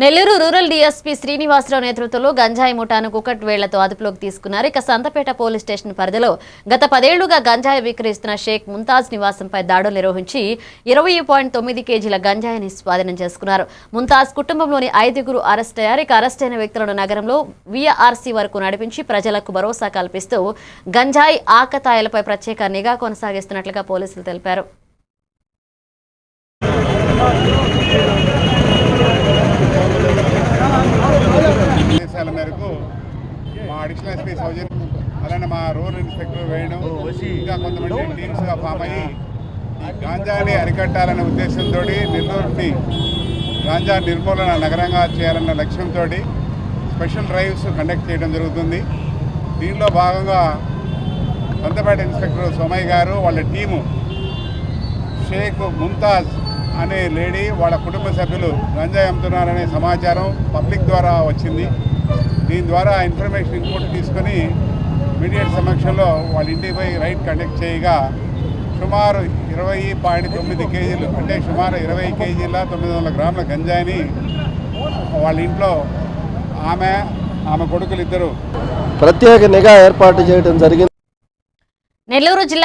Nellore rural DSP Srinivasarao నేతృత్వంలో గంజాయి ముఠాను కుకట్ వేళ్ళతో అదుపులోకి తీసుకున్నారు. ఇక సంతపేట పోలీస్ స్టేషన్ పరిధిలో గత పదేళ్ళుగా గంజాయి విక్రయిస్తున్న షేక్ ముంతాజ్ నివాసంపై దాడులు నిర్వహించి ఇరవై పాయింట్ తొమ్మిది కేజీల గంజాయిని స్వాధీనం చేసుకున్నారు. ముంతాజ్ కుటుంబంలోని ఐదుగురు అరెస్ట్ అయ్యారు. ఇక అరెస్ట్ అయిన వ్యక్తులను నగరంలో విఆర్సీ వరకు నడిపించి ప్రజలకు భరోసా కల్పిస్తూ గంజాయి ఆకతాయిలపై ప్రత్యేక నిఘా కొనసాగిస్తున్నట్లుగా పోలీసులు తెలిపారు. మేరకు మా అడిషనల్ ఎస్పీ సౌజన్ అలానే మా రూరల్ ఇన్స్పెక్టర్ వేణు ఇంకా కొంతమంది టీమ్స్గా ఫామ్ అయ్యి ఈ గాంజాని అరికట్టాలనే ఉద్దేశంతో నెల్లూరుని గాంజా నిర్మూలన నగరంగా చేయాలన్న లక్ష్యంతో స్పెషల్ డ్రైవ్స్ కండక్ట్ చేయడం జరుగుతుంది. దీనిలో భాగంగా సొంతపేట ఇన్స్పెక్టర్ సోమయ్య గారు వాళ్ళ టీము షేక్ ముంతాజ్ అనే లేడీ వాళ్ళ కుటుంబ సభ్యులు గంజాయి అమ్ముతున్నారనే సమాచారం పబ్లిక్ ద్వారా వచ్చింది. దీని ద్వారా ఇన్ఫర్మేషన్ ఇన్పుట్ తీసుకొని మీడియట్ సమక్షంలో వాళ్ళ ఇంటికి పోయి రైడ్ కండక్ట్ చేయగా సుమారు ఇరవై పాయింట్ తొమ్మిది కేజీలు అంటే సుమారు ఇరవై కేజీల తొమ్మిది వందల గ్రాముల గంజాయిని వాళ్ళ ఇంట్లో ఆమె ఆమె కొడుకులు ఇద్దరు ప్రత్యేక నిఘా ఏర్పాటు చేయడం జరిగింది. నెల్లూరు జిల్లా